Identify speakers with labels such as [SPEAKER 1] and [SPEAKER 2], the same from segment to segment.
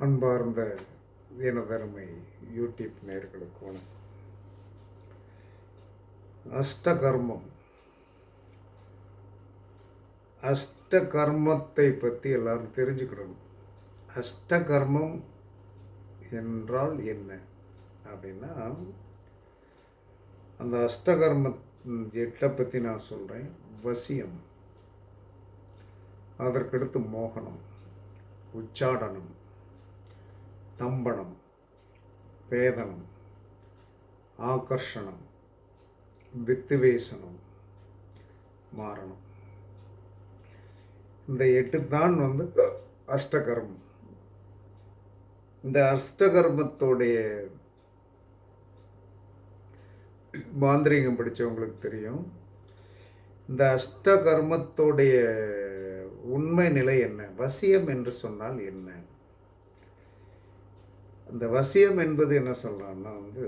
[SPEAKER 1] அன்பார்ந்த தினதருமை யூடியூப் நேர்களுக்கு வணக்கம். அஷ்டகர்மம். அஷ்டகர்மத்தை பற்றி எல்லாரும் தெரிஞ்சுக்கிடணும் அஷ்டகர்மம் என்றால் என்ன? அப்படின்னா அந்த அஷ்டகர்ம எட்டை பற்றி நான் சொல்கிறேன் வசியம். அதற்கடுத்து மோகனம். உச்சாடனம். தம்பனம் பேதனம் ஆகர்ஷணம் வித்துவேசனம் மாறணும் இந்த எட்டு தான் வந்து அஷ்டகர்மம். இந்த அஷ்டகர்மத்தோடைய மாந்திரிகம் படித்தவங்களுக்கு தெரியும். இந்த அஷ்டகர்மத்தோடைய உண்மை நிலை என்ன? வசியம் என்று சொன்னால் என்ன? இந்த வசியம் என்பது என்ன சொல்கிறான்னா வந்து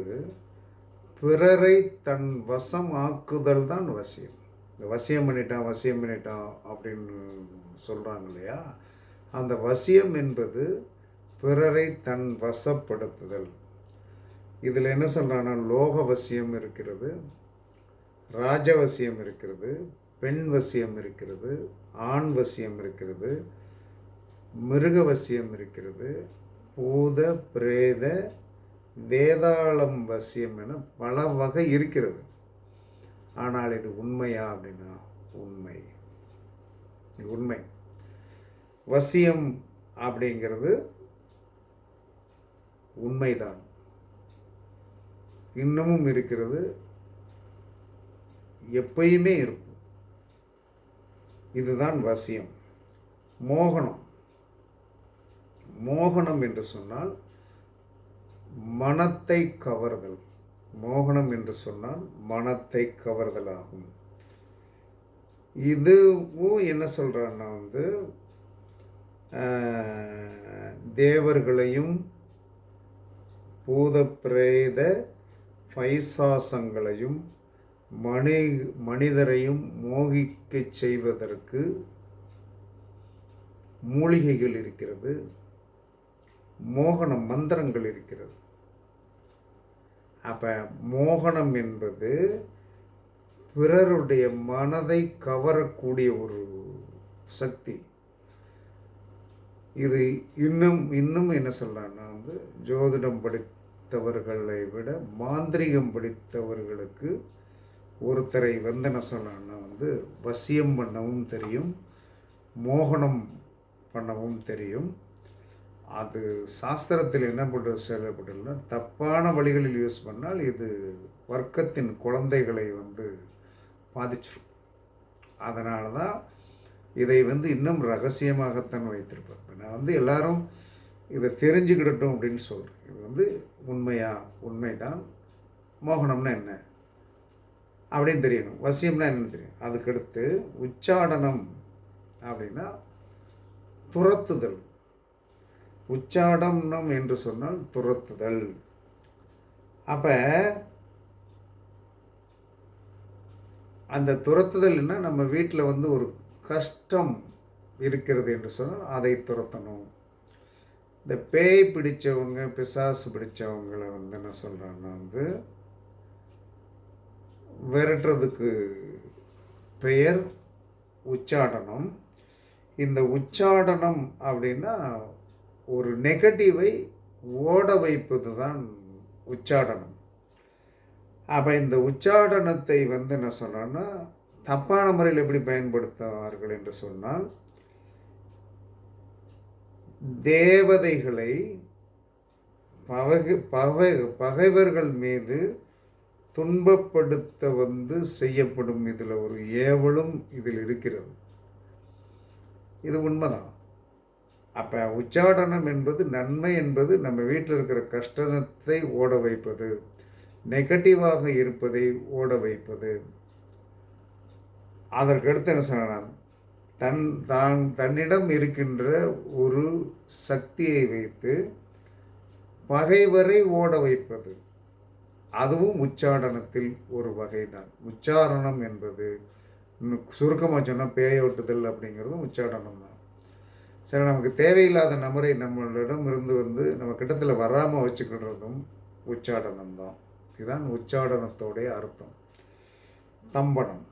[SPEAKER 1] பிறரை தன் வசம் ஆக்குதல் தான் வசியம். இந்த வசியம் பண்ணிட்டான் வசியம் பண்ணிட்டான் அப்படின்னு சொல்கிறாங்க இல்லையா? அந்த வசியம் என்பது பிறரை தன் வசப்படுத்துதல். இதில் என்ன சொல்கிறான்னா லோக வசியம் இருக்கிறது ராஜவசியம் இருக்கிறது பெண் வசியம் இருக்கிறது ஆண் வசியம் இருக்கிறது மிருக வசியம் இருக்கிறது பூத பிரேத வேதாளம் வசியம் என பல வகை இருக்கிறது. ஆனால் இது உண்மையா அப்படின்னா உண்மை. இது உண்மை. வசியம் அப்படிங்கிறது உண்மைதான். இன்னமும் இருக்கிறது. எப்பயுமே இருக்கும். இதுதான் வசியம். மோகனம். மோகனம் என்று சொன்னால் மனத்தை கவர்தல். மோகனம் என்று சொன்னால் மனத்தை கவர்தல் ஆகும் இதுவும் என்ன சொல்கிறான்னா வந்து தேவர்களையும் பூத பிரேத பைசாசங்களையும் மனி மனிதரையும் மோகிக்கச் செய்வதற்கு மூலிகைகள் இருக்கிறது. மோகனம் மந்திரங்கள் இருக்கிறது. அப்போ மோகனம் என்பது பிறருடைய மனதை கவரக்கூடிய ஒரு சக்தி. இது இன்னும் இன்னும் என்ன சொல்லலாம்னா வந்து ஜோதிடம் படித்தவர்களை விட மாந்திரிகம் படித்தவர்களுக்கு ஒருத்தரை வந்து என்ன சொல்லலாம்னா வந்து வசியம் பண்ணவும் தெரியும் மோகனம் பண்ணவும் தெரியும். அது சாஸ்திரத்தில் என்ன பண்ண சொல்லப்பட்டுள்ள தப்பான வழிகளில் யூஸ் பண்ணால் இது வர்க்கத்தின் குழந்தைகளை வந்து பாதிச்சிடும் அதனால தான் இதை வந்து இன்னும் ரகசியமாகத்தான் வைத்திருப்பேன். நான் வந்து எல்லாரும் இதை தெரிஞ்சுக்கிடட்டும் அப்படின்னு சொல்கிறேன் இது வந்து உண்மையா உண்மைதான் மோகனம்னா என்ன அப்படின்னு தெரியணும். வசியம்னா என்னன்னு தெரியும். அதுக்கடுத்து உச்சாடனம் அப்படின்னா துரத்துதல். உச்சாடனம் என்று சொன்னால் துரத்துதல். அப்போ அந்த துரத்துதல்னா நம்ம வீட்டில் வந்து ஒரு கஷ்டம் இருக்கிறது என்று சொன்னால் அதை துரத்தணும். இந்த பேய் பிடித்தவங்க பிசாசு பிடித்தவங்களை வந்து என்ன சொல்கிறாங்கன்னா வந்து விரட்டுறதுக்கு பெயர் உச்சாடனம். இந்த உச்சாடனம் அப்படின்னா ஒரு நெகட்டிவை ஓட வைப்பது தான் உச்சாடனம் அப்போ இந்த உச்சாடனத்தை வந்து என்ன சொன்னோன்னா தப்பான முறையில் எப்படி பயன்படுத்துவார்கள் என்று சொன்னால் தேவதைகளை பகை பகை பகைவர்கள் மீது துன்பப்படுத்த வந்து செய்யப்படும் இதில் ஒரு ஏவலும் இதில் இருக்கிறது. இது உண்மைதான். அப்போ உச்சாடனம் என்பது நன்மை என்பது நம்ம வீட்டில் இருக்கிற கஷ்டத்தை ஓட வைப்பது. நெகட்டிவாக இருப்பதை ஓட வைப்பது. அதற்கடுத்து என்ன சொல்லலாம் தன் தான் தன்னிடம் இருக்கின்ற ஒரு சக்தியை வைத்து பகைவரை ஓட வைப்பது. அதுவும் உச்சாடனத்தில் ஒரு வகைதான். உச்சாரணம் என்பது. சுருக்கமாக சொன்னால் பேயோட்டுதல் அப்படிங்கிறதும் உச்சாடனம் தான் சில நமக்கு தேவையில்லாத நபரை நம்மளிடம் இருந்து வந்து நம்ம கிட்டத்தில் வராமல் வச்சுக்கிடுறதும் உச்சாடனம் தான் இதுதான் உச்சாடனத்தோடைய அர்த்தம். தம்பனம்.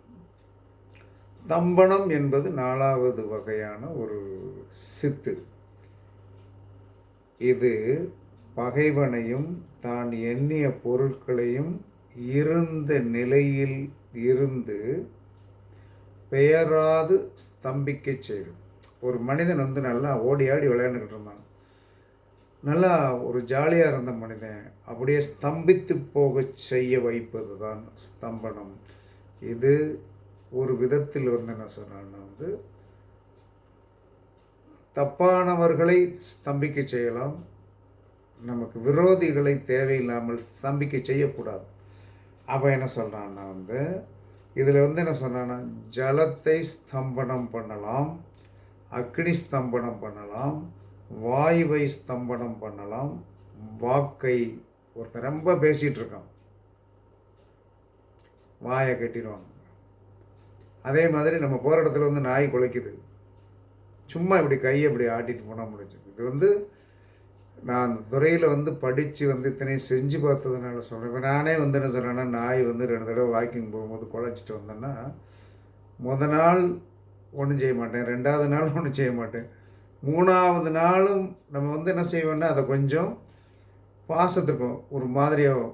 [SPEAKER 1] தம்பனம் என்பது நாலாவது வகையான ஒரு சித்து. இது பகைவனையும் தான் எண்ணிய பொருட்களையும் இருந்த நிலையில் இருந்து பெயராது ஸ்தம்பிக்கச் செய்யும். ஒரு மனிதன் வந்து நல்லா ஓடி ஆடி விளையாண்டுக்கிட்டு இருந்தான் நல்லா ஒரு ஜாலியாக இருந்த மனிதன் அப்படியே ஸ்தம்பித்து போக செய்ய வைப்பது தான் ஸ்தம்பனம். இது ஒரு விதத்தில் வந்து என்ன சொன்னான்னா வந்து தப்பானவர்களை ஸ்தம்பிக்க செய்யலாம் நமக்கு விரோதிகளை தேவையில்லாமல் ஸ்தம்பிக்க செய்யக்கூடாது. அப்போ என்ன சொல்கிறான்னா வந்து இதில் வந்து என்ன சொன்னான்னா ஜலத்தை ஸ்தம்பனம் பண்ணலாம் அக்னி ஸ்தம்பனம் பண்ணலாம் வாயுவை ஸ்தம்பனம் பண்ணலாம் வாக்கை ஒருத்தர் ரொம்ப பேசிகிட்டு இருக்கான். வாயை கட்டிடுவாங்க அதே மாதிரி நம்ம போகிற இடத்துல வந்து நாய் குலைக்குது. சும்மா இப்படி கையை இப்படி ஆட்டிட்டு போனால் முடிஞ்சு இது வந்து நான் அந்த துறையில் வந்து படித்து வந்து இத்தனையும் செஞ்சு பார்த்ததுனால சொல்கிறேன் நானே வந்து என்ன சொல்கிறேன்னா நாய் வந்து ரெண்டு தடவை வாக்கிங் போகும்போது குலைச்சிட்டு வந்தேன்னா முத நாள் ஒன்றும் செய்ய மாட்டேன். ரெண்டாவது நாள் ஒன்றும் செய்ய மாட்டேன். மூணாவது நாளும் நம்ம வந்து என்ன செய்வோன்னா அதை கொஞ்சம் பாசத்துக்கும் ஒரு மாதிரியோ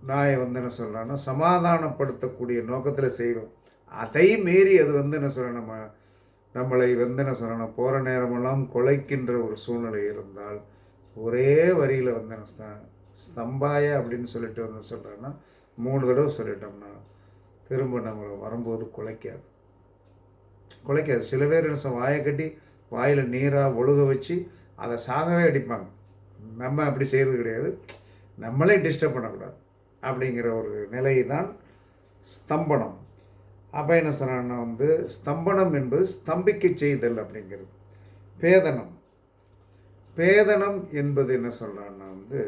[SPEAKER 1] நாயை வந்து என்ன சொல்கிறான்னா சமாதானப்படுத்தக்கூடிய நோக்கத்தில் செய்வோம். அதை மீறி அது வந்து என்ன சொல்கிறேன் நம்ம நம்மளை வந்து என்ன சொல்லணும் போகிற நேரமெல்லாம் கொலைக்கின்ற ஒரு சூழ்நிலை இருந்தால் ஒரே வரியில் வந்து என்ன ஸ்தம்பாய அப்படின்னு சொல்லிட்டு வந்து சொல்கிறேன்னா மூணு தடவை சொல்லிட்டோம்னா திரும்ப நம்மளை வரும்போது குலைக்காது. குலைக்காது சில பேர் என்ன வாயை கட்டி வாயில் நீராக ஒழுக வச்சு அதை சாகவே அடிப்பாங்க. நம்ம அப்படி செய்கிறது கிடையாது. நம்மளே டிஸ்டர்ப் பண்ணக்கூடாது அப்படிங்கிற ஒரு நிலை தான் ஸ்தம்பனம். அப்போ என்ன சொன்னான்னா வந்து ஸ்தம்பனம் என்பது ஸ்தம்பிக்க செய்தல் அப்படிங்கிறது. பேதனம். பேதனம் என்பது என்ன சொல்கிறான்னா வந்து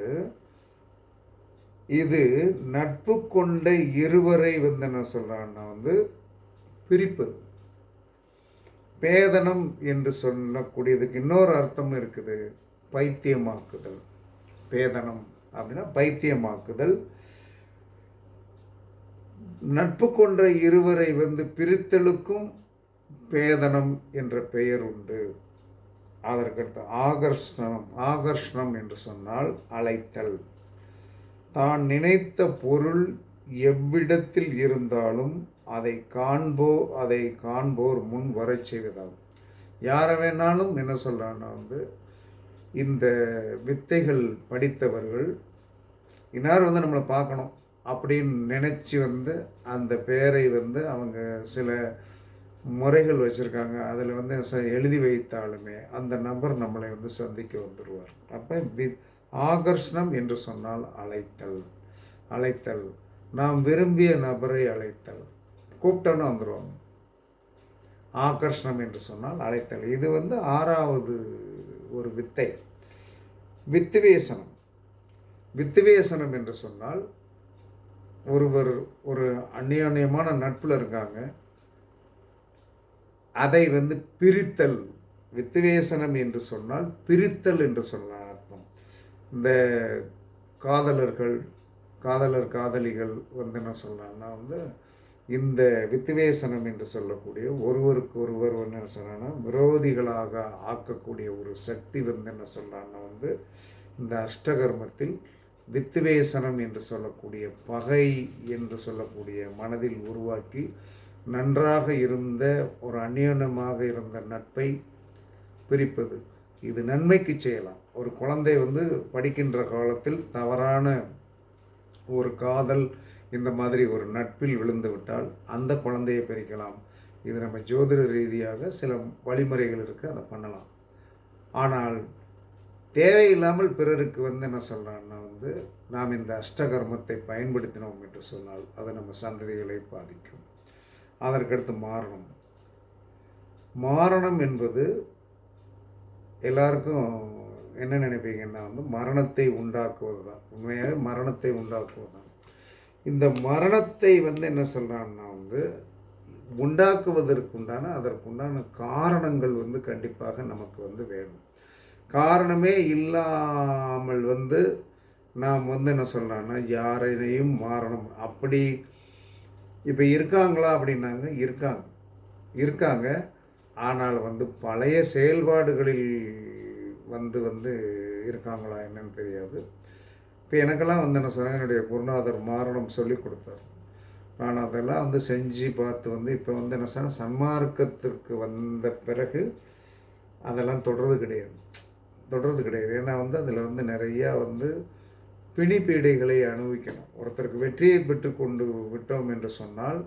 [SPEAKER 1] இது நட்பு கொண்ட இருவரை வந்து என்ன சொல்கிறான்னா வந்து பிரிப்பது. பேதனம் என்று சொல்லக்கூடியதுக்கு இன்னொரு அர்த்தம் இருக்குது. பைத்தியமாக்குதல். பேதனம் அப்படின்னா பைத்தியமாக்குதல். நட்பு கொன்ற இருவரை வந்து பிரித்தலுக்கும் பேதனம் என்ற பெயர் உண்டு. அதற்கடுத்து ஆகர்ஷணம் ஆகர்ஷணம் என்று சொன்னால் அழைத்தல். தான் நினைத்த பொருள் எவ்விடத்தில் இருந்தாலும் அதை காண்போ அதை காண்போர் முன் வரச் செய்வதாகும். யாரை வேணாலும் என்ன சொல்கிறான்னா வந்து இந்த வித்தைகள் படித்தவர்கள் இன்னார் வந்து நம்மளை பார்க்கணும் அப்படின்னு நினச்சி வந்து அந்த பெயரை வந்து அவங்க சில முறைகள் வச்சுருக்காங்க. அதில் வந்து ச எழுதி வைத்தாலுமே அந்த நபர் நம்மளை வந்து சந்திக்க வந்துடுவார் அப்போ வி ஆகர்ஷணம் என்று சொன்னால் அழைத்தல். அழைத்தல். நாம் விரும்பிய நபரை அழைத்தல். கூப்பிட்டோன்னு வந்துடுவாங்க ஆகர்ஷணம் என்று சொன்னால் அழைத்தல். இது வந்து ஆறாவது ஒரு வித்தை. வித்துவேசனம். வித்துவேசனம் என்று சொன்னால் ஒருவர் ஒரு அந்நியோன்யமான நட்பில் இருக்காங்க. அதை வந்து பிரித்தல். வித்துவேசனம் என்று சொன்னால் பிரித்தல் என்று சொல்லலாம் அர்த்தம். இந்த காதலர்கள் காதலர் காதலிகள் வந்து என்ன சொல்லலாம்னா வந்து இந்த வித்துவேசனம் என்று சொல்லக்கூடிய ஒருவருக்கு ஒருவர் என்ன சொன்னால் விரோதிகளாக ஆக்கக்கூடிய ஒரு சக்தி வந்து என்ன சொல்கிறான்னா வந்து இந்த அஷ்டகர்மத்தில் வித்துவேசனம் என்று சொல்லக்கூடிய பகை என்று சொல்லக்கூடிய மனதில் உருவாக்கி நன்றாக இருந்த ஒரு அந்யோன்யமாக இருந்த நட்பை பிரிப்பது. இது நன்மைக்கு செய்யலாம். ஒரு குழந்தை வந்து படிக்கின்ற காலத்தில் தவறான ஒரு காதல் இந்த மாதிரி ஒரு நட்பில் விழுந்து விட்டால் அந்த குழந்தையை பிரிக்கலாம். இது நம்ம ஜோதிட ரீதியாக சில வழிமுறைகள் இருக்குது அதை பண்ணலாம். ஆனால் தேவையில்லாமல் பிறருக்கு வந்து என்ன சொல்கிறான்னா வந்து நாம் இந்த அஷ்டகர்மத்தை பயன்படுத்தினோம் என்று சொன்னால் அது நம்ம சந்ததிகளை பாதிக்கும். அதற்கடுத்து மாரணம். மாரணம் என்பது எல்லாருக்கும் என்ன நினைப்பீங்கன்னா வந்து மரணத்தை உண்டாக்குவது தான் உண்மையாக மரணத்தை உண்டாக்குவது தான் இந்த மரணத்தை வந்து என்ன சொல்கிறான்னா வந்து உண்டாக்குவதற்குண்டான அதற்குண்டான காரணங்கள் வந்து கண்டிப்பாக நமக்கு வந்து வேணும். காரணமே இல்லாமல் வந்து நாம் வந்து என்ன சொல்கிறோன்னா யாரையும் மாறணும். அப்படி இப்போ இருக்காங்களா அப்படின்னாங்க இருக்காங்க. இருக்காங்க. ஆனால் வந்து பழைய செயல்பாடுகளில் வந்து வந்து இருக்காங்களா என்னன்னு தெரியாது. இப்போ எனக்கெல்லாம் வந்து என்ன சொன்னேன் என்னுடைய குருநாதர் மாரணம் சொல்லி கொடுத்தார். நான் அதெல்லாம் வந்து செஞ்சு பார்த்து வந்து இப்போ வந்து என்ன சொன்னால் சன்மார்க்கத்திற்கு வந்த பிறகு அதெல்லாம் தொடர்றது கிடையாது. தொடர்றது கிடையாது. ஏன்னா வந்து அதில் வந்து நிறையா வந்து பிணிப்பீடைகளை அனுபவிக்கணும் ஒருத்தருக்கு வெற்றியை பெற்று கொண்டு விட்டோம் என்று சொன்னால்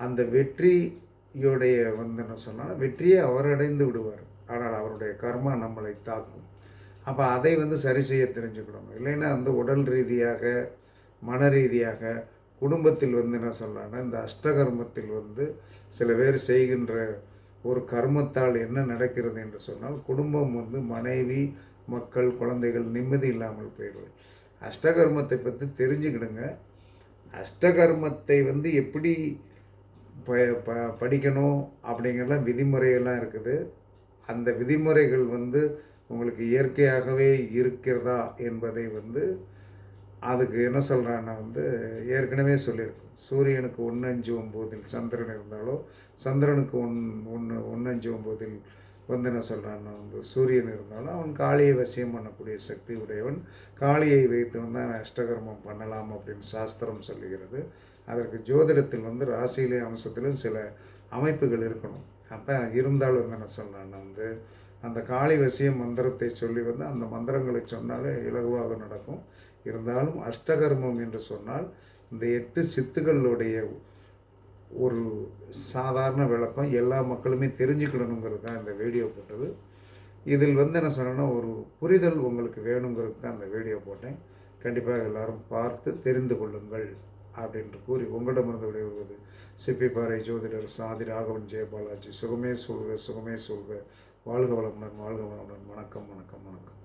[SPEAKER 1] அந்த வெற்றியுடைய வந்து என்ன சொன்னால் வெற்றியை அவர் அடைந்து விடுவார். ஆனால் அவருடைய கர்மா நம்மளை தாக்கும். அப்போ அதை வந்து சரி செய்ய தெரிஞ்சுக்கணும். இல்லைன்னா வந்து உடல் ரீதியாக மன ரீதியாக குடும்பத்தில் வந்து என்ன சொல்லலாம்னா இந்த அஷ்டகர்மத்தில் வந்து சில பேர் செய்கின்ற ஒரு கர்மத்தால் என்ன நடக்கிறது என்று சொன்னால் குடும்பம் வந்து மனைவி மக்கள் குழந்தைகள் நிம்மதி இல்லாமல் போயிடுவார் அஷ்டகர்மத்தை பற்றி தெரிஞ்சுக்கிடுங்க. அஷ்டகர்மத்தை வந்து எப்படி ப ப படிக்கணும் அப்படிங்கிறலாம் விதிமுறையெல்லாம் இருக்குது. அந்த விதிமுறைகள் வந்து உங்களுக்கு இயற்கையாகவே இருக்கிறதா என்பதை வந்து அதுக்கு என்ன சொல்கிறான்னா வந்து ஏற்கனவே சொல்லியிருக்கோம். சூரியனுக்கு ஒன்று அஞ்சு ஒம்போதில் சந்திரன் இருந்தாலோ சந்திரனுக்கு ஒன் ஒன்று ஒன்று அஞ்சு ஒம்போதில் வந்து என்ன சொல்கிறான்னா வந்து சூரியன் இருந்தாலும் அவன் காளியை வசியம் பண்ணக்கூடிய சக்தி உடையவன். காளியை வைத்து வந்து அவன் அஷ்டகர்மம் பண்ணலாம் அப்படின்னு சாஸ்திரம் சொல்லுகிறது. அதற்கு ஜோதிடத்தில் வந்து ராசியிலே அம்சத்திலும் சில அமைப்புகள் இருக்கணும். அப்போ இருந்தாலும் வந்து என்ன சொல்கிறான்னா வந்து அந்த காளி வசிய மந்திரத்தை சொல்லி வந்து அந்த மந்திரங்களை சொன்னாலே இலகுவாக நடக்கும். இருந்தாலும் அஷ்டகர்மம் என்று சொன்னால் இந்த எட்டு சித்துக்களுடைய ஒரு சாதாரண விளக்கம் எல்லா மக்களுமே தெரிஞ்சுக்கணுங்கிறது தான் இந்த வீடியோ போட்டது. இதில் வந்து என்ன சொன்னேன்னா ஒரு புரிதல் உங்களுக்கு வேணுங்கிறது தான் அந்த வீடியோ போட்டேன். கண்டிப்பாக எல்லாரும் பார்த்து தெரிந்து கொள்ளுங்கள் அப்படின்று கூறி உங்களிடமிருந்து விடைபெறுவது. சிப்பிப்பாறை ஜோதிடர் சாதி ராகவன் ஜெயபாலாஜி சுகமே சொல்க சுகமே சொல்க. வாழ்க வளமுடன் வாழ்க வளமுடன். வணக்கம் வணக்கம் வணக்கம்.